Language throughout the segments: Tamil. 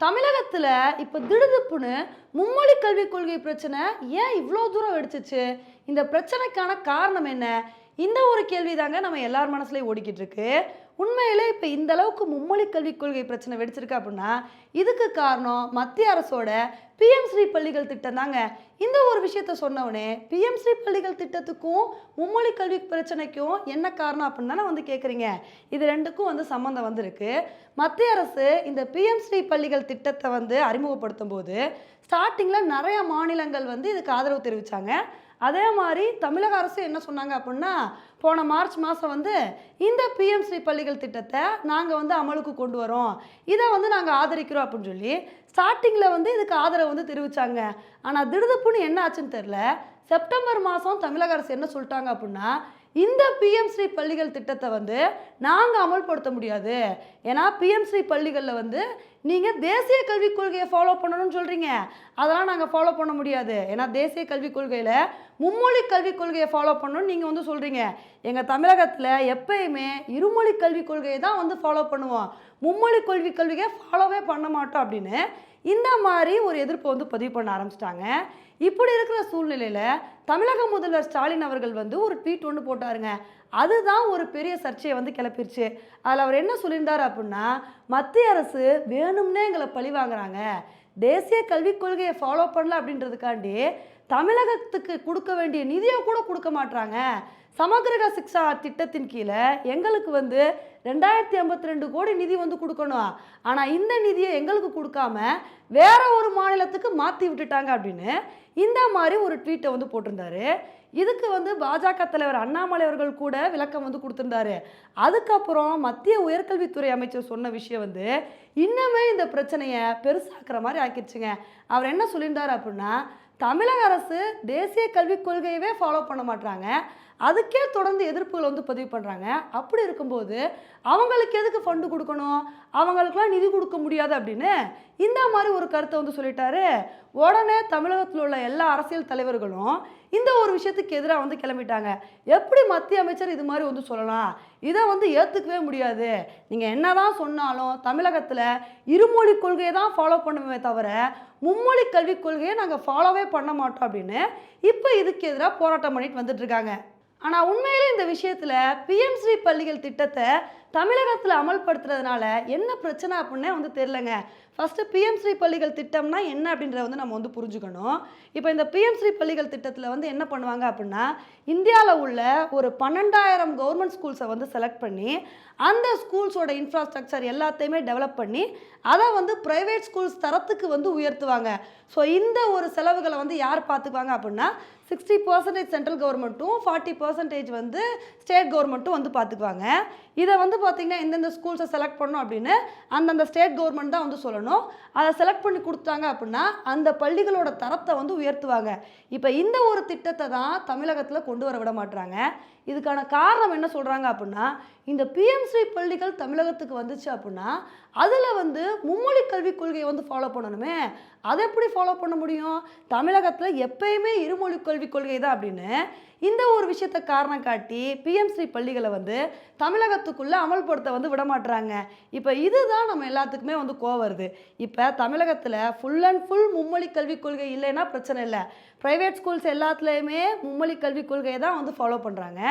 தமிழகத்தில் இப்போ திடுதிப்புன்னு மும்மொழி கல்விக் கொள்கை பிரச்சனை ஏன் இவ்வளோ தூரம் வெடிச்சிச்சு? இந்த பிரச்சனைக்கான காரணம் என்ன? இந்த ஒரு கேள்வி தாங்க நம்ம எல்லார் மனசுலையும் ஓடிக்கிட்டு இருக்கு. உண்மையிலே இப்போ இந்த அளவுக்கு மும்மொழி கல்விக் கொள்கை பிரச்சனை வெடிச்சிருக்கு அப்படின்னா இதுக்கு காரணம் மத்திய அரசோட பிஎம் ஸ்ரீ பள்ளிகள் திட்டம் தாங்க. இந்த ஒரு விஷயத்த சொன்னவனே பிஎம் ஸ்ரீ பள்ளிகள் திட்டத்துக்கும் மும்மொழி கல்வி பிரச்சனைக்கும் என்ன காரணம் அப்படின்னு தானே வந்து கேட்குறீங்க இது ரெண்டுக்கும் வந்து சம்மந்தம் வந்திருக்கு. மத்திய அரசு இந்த பிஎம் ஸ்ரீ பள்ளிகள் திட்டத்தை வந்து அறிமுகப்படுத்தும் போது ஸ்டார்டிங்கில் நிறைய மாநிலங்கள் வந்து இதுக்கு ஆதரவு தெரிவித்தாங்க அதே மாதிரி தமிழக அரசு என்ன சொன்னாங்க அப்படின்னா போன மார்ச் மாதம் வந்து இந்த பிஎம் ஸ்ரீ பள்ளிகள் திட்டத்தை நாங்கள் வந்து அமலுக்கு கொண்டு வரோம். இதை வந்து நாங்கள் ஆதரிக்கிறோம் அப்படின்னு சொல்லி ஸ்டார்டிங்கில் வந்து இதுக்கு ஆதரவு வந்து தெரிவித்தாங்க ஆனால் திடுதுப்புன்னு என்ன ஆச்சுன்னு தெரில செப்டம்பர் மாதம் தமிழக அரசு என்ன சொல்லிட்டாங்க அப்படின்னா இந்த பிஎம் ஸ்ரீ பள்ளிகள் திட்டத்தை வந்து நாங்கள் அமல்படுத்த முடியாது. ஏன்னா பிஎம் ஸ்ரீ பள்ளிகளில் வந்து நீங்கள் தேசிய கல்விக் கொள்கையை ஃபாலோ பண்ணணும்னு சொல்கிறீங்க அதெல்லாம் நாங்கள் ஃபாலோ பண்ண முடியாது. ஏன்னா தேசிய கல்விக் கொள்கையில் மும்மொழி கல்விக் கொள்கையை ஃபாலோ பண்ணணும்னு நீங்கள் வந்து சொல்கிறீங்க எங்கள் தமிழகத்தில் எப்பயுமே இருமொழி கல்விக் கொள்கையை தான் வந்து ஃபாலோ பண்ணுவோம். மும்மொழி கல்வி கல்வியை ஃபாலோவே பண்ண மாட்டோம் அப்படின்னு இந்த மாதிரி ஒரு எதிர்ப்பை வந்து பதிவு பண்ண ஆரம்பிச்சிட்டாங்க. இப்படி இருக்கிற சூழ்நிலையில் தமிழக முதல்வர் ஸ்டாலின் அவர்கள் வந்து ஒரு ட்வீட் ஒன்று போட்டாருங்க. அதுதான் ஒரு பெரிய சர்ச்சையை வந்து கிளப்பிருச்சு. அதில் அவர் என்ன சொல்லியிருந்தார் அப்படின்னா மத்திய அரசு வேணும்னே எங்களை பழி வாங்குறாங்க. தேசிய கல்விக் கொள்கையை ஃபாலோ பண்ணல அப்படின்றதுக்காண்டி தமிழகத்துக்கு கொடுக்க வேண்டிய நிதியை கூட கொடுக்க மாட்றாங்க. சமகிரக சிக்ஷா திட்டத்தின் கீழே எங்களுக்கு வந்து ரெண்டாயிரத்தி ஐம்பத்தி ரெண்டு கோடி நிதி வந்து கொடுக்கணும். ஆனால் இந்த நிதியை எங்களுக்கு கொடுக்காம வேற ஒரு மாநிலத்துக்கு மாற்றி விட்டுட்டாங்க அப்படின்னு இந்த மாதிரி ஒரு ட்வீட்டை வந்து போட்டிருந்தாரு. இதுக்கு வந்து பாஜக தலைவர் அண்ணாமலை அவர்கள் கூட விளக்கம் வந்து கொடுத்துருந்தாரு. அதுக்கப்புறம் மத்திய உயர்கல்வித்துறை அமைச்சர் சொன்ன விஷயம் வந்து இன்னுமே இந்த பிரச்சனையை பெருசாக்குற மாதிரி ஆக்கிடுச்சுங்க. அவர் என்ன சொல்லியிருந்தார் அப்படின்னா தமிழக அரசு தேசிய கல்விக் கொள்கையவே ஃபாலோ பண்ண மாட்டாங்க அதுக்கே தொடர்ந்து எதிர்ப்புகள் வந்து பதிவு பண்ணுறாங்க அப்படி இருக்கும்போது அவங்களுக்கு எதுக்கு ஃபண்டு கொடுக்கணும்? அவங்களுக்குலாம் நிதி கொடுக்க முடியாது அப்படின்னு இந்த மாதிரி ஒரு கருத்தை வந்து சொல்லிட்டாரு. உடனே தமிழகத்தில் உள்ள எல்லா அரசியல் தலைவர்களும் இந்த ஒரு விஷயத்துக்கு எதிராக வந்து கிளம்பிட்டாங்க. எப்படி மத்திய அமைச்சர் இது மாதிரி வந்து சொல்லலாம்? இதை வந்து ஏற்றுக்கவே முடியாது. நீங்கள் என்னதான் சொன்னாலும் தமிழகத்தில் இருமொழி கொள்கையை தான் ஃபாலோ பண்ணுமே தவிர மும்மொழி கல்விக் கொள்கையை நாங்கள் ஃபாலோவே பண்ண மாட்டோம் அப்படின்னு இப்போ இதுக்கு எதிராக போராட்டம் பண்ணிட்டு வந்துட்டுருக்காங்க ஆனால் உண்மையிலே இந்த விஷயத்தில் பிஎம் ஸ்ரீ பள்ளிகள் திட்டத்தை தமிழகத்தில் அமல்படுத்துறதுனால என்ன பிரச்சனை அப்படின்னே வந்து தெரிலங்க ஃபஸ்ட்டு பிஎம் ஸ்ரீ பள்ளிகள் திட்டம்னா என்ன அப்படின்றத வந்து நம்ம வந்து புரிஞ்சுக்கணும். இப்போ இந்த பிஎம் ஸ்ரீ பள்ளிகள் திட்டத்தில் வந்து என்ன பண்ணுவாங்க அப்படின்னா இந்தியாவில் உள்ள ஒரு பன்னெண்டாயிரம் கவர்மெண்ட் ஸ்கூல்ஸை வந்து செலக்ட் பண்ணி அந்த ஸ்கூல்ஸோட இன்ஃப்ராஸ்ட்ரக்சர் எல்லாத்தையுமே டெவலப் பண்ணி அதை வந்து ப்ரைவேட் ஸ்கூல்ஸ் தரத்துக்கு வந்து உயர்த்துவாங்க. ஸோ இந்த ஒரு செலவுகளை வந்து யார் பார்த்துக்குவாங்க அப்படின்னா சிக்ஸ்டி பர்சன்டேஜ் சென்ட்ரல் கவர்மெண்ட்டும் ஃபார்ட்டி பர்சன்டேஜ் வந்து ஸ்டேட் கவர்மெண்ட்டும் வந்து பார்த்துக்குவாங்க. இதை வந்து பார்த்திங்கன்னா எந்தெந்த ஸ்கூல்ஸை செலக்ட் பண்ணணும் அப்படின்னு அந்தந்த ஸ்டேட் கவர்மெண்ட் தான் வந்து சொல்லணும். அதை செலக்ட் பண்ணி கொடுத்தாங்க அப்படின்னா அந்த பள்ளிகளோட தரத்தை வந்து உயர்த்துவாங்க. இப்போ இந்த ஒரு திட்டத்தை தான் தமிழகத்தில் கொண்டு வர விட மாட்டாங்க இதுக்கான காரணம் என்ன சொல்கிறாங்க அப்படின்னா இந்த பிஎம்ஸ்ரீ பள்ளிகள் தமிழகத்துக்கு வந்துச்சு அப்படின்னா அதில் வந்து மும்மொழி கல்விக் கொள்கையை வந்து ஃபாலோ பண்ணணுமே. அதை எப்படி ஃபாலோ பண்ண முடியும்? தமிழகத்தில் எப்பயுமே இருமொழி கல்விக் கொள்கை தான் அப்படின்னு இந்த ஒரு விஷயத்தை காரணம் காட்டி பிஎம்ஸ்ரீ பள்ளிகளை வந்து தமிழகத்துக்குள்ளே அமல்படுத்த வந்து விட மாட்டுறாங்க இப்போ இதுதான் நம்ம எல்லாத்துக்குமே வந்து கோவம் வருது. இப்போ தமிழகத்தில் ஃபுல் அண்ட் ஃபுல் மும்மொழி கல்விக் கொள்கை இல்லைன்னா பிரச்சனை இல்லை. ப்ரைவேட் ஸ்கூல்ஸ் எல்லாத்துலேயுமே மும்மொழி கல்விக் கொள்கையை தான் வந்து ஃபாலோ பண்ணுறாங்க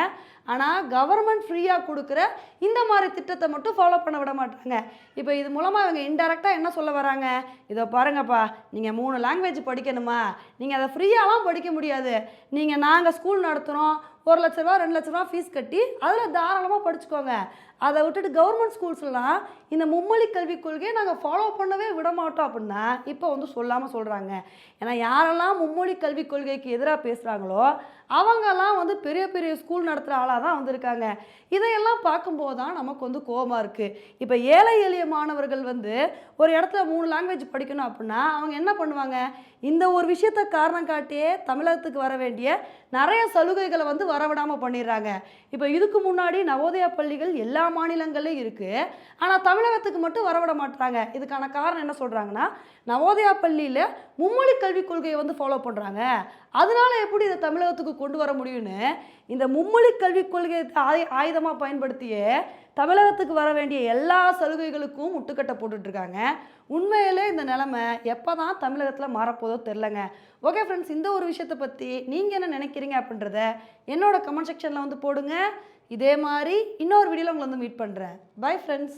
ஆனால் கவர்மெண்ட் ஃப்ரீயாக கொடுக்குற இந்த மாதிரி திட்டத்தை மட்டும் ஃபாலோ பண்ண விட மாட்டாங்க. இப்போ இது மூலமாக இவங்க இன்டெரக்டாக என்ன சொல்ல வராங்க? இதை பாருங்கப்பா நீங்கள் மூணு லாங்குவேஜ் படிக்கணுமா? நீங்கள் அதை ஃப்ரீயாலாம் படிக்க முடியாது. நீங்கள் நாங்கள் ஸ்கூல் நடத்துகிறோம் ஒரு லட்ச ரூபா ரெண்டு லட்ச ரூபா ஃபீஸ் கட்டி அதில் தாராளமாக படிச்சுக்கோங்க. அதை விட்டுட்டு கவர்மெண்ட் ஸ்கூல்ஸ்லாம் இந்த மும்மொழி கல்விக் கொள்கையை நாங்கள் ஃபாலோ பண்ணவே விட மாட்டோம் அப்படின்னா இப்போ வந்து சொல்லாமல் சொல்கிறாங்க ஏன்னா யாரெல்லாம் மும்மொழி கல்விக் கொள்கைக்கு எதிராக பேசுகிறாங்களோ அவங்கெல்லாம் வந்து பெரிய பெரிய ஸ்கூல் நடத்துகிற ஆளாக தான் வந்திருக்காங்க. இதையெல்லாம் பார்க்கும்போது தான் நமக்கு வந்து கோபமாக இருக்குது இப்போ ஏழை எளிய மாணவர்கள் வந்து ஒரு இடத்துல மூணு லாங்குவேஜ் படிக்கணும் அப்படின்னா அவங்க என்ன பண்ணுவாங்க? இந்த ஒரு விஷயத்த காரணம் காட்டியே தமிழகத்துக்கு வர வேண்டிய நிறைய சலுகைகளை வந்து வரவிடாமல் பண்ணிடுறாங்க. இப்போ இதுக்கு முன்னாடி நவோதயா பள்ளிகள் எல்லா மாநிலங்கள்லையும் இருக்குது ஆனால் தமிழகத்துக்கு மட்டும் வரவிட மாட்டாங்க இதுக்கான காரணம் என்ன சொல்கிறாங்கன்னா நவோதயா பள்ளியில் மும்மொழி கல்விக் கொள்கையை வந்து ஃபாலோ பண்ணுறாங்க அதனால எப்படி இதை தமிழகத்துக்கு கொண்டு வர முடியும்னு இந்த மும்மொழி கல்விக் கொள்கையை ஆயுதமாக பயன்படுத்தியே தமிழகத்துக்கு வர வேண்டிய எல்லா சலுகைகளுக்கும் முட்டுக்கட்டை போட்டுட்ருக்காங்க. உண்மையிலே இந்த நிலைமை எப்போ தான் தமிழகத்தில் மாறப்போதோ தெரிலங்க ஓகே ஃப்ரெண்ட்ஸ் இந்த ஒரு விஷயத்தை பற்றி நீங்கள் என்ன நினைக்கிறீங்க அப்படின்றத என்னோட கமெண்ட் செக்ஷனில் வந்து போடுங்க. இதே மாதிரி இன்னொரு வீடியோவில் உங்களை வந்து மீட் பண்ணுறேன் பை ஃப்ரெண்ட்ஸ்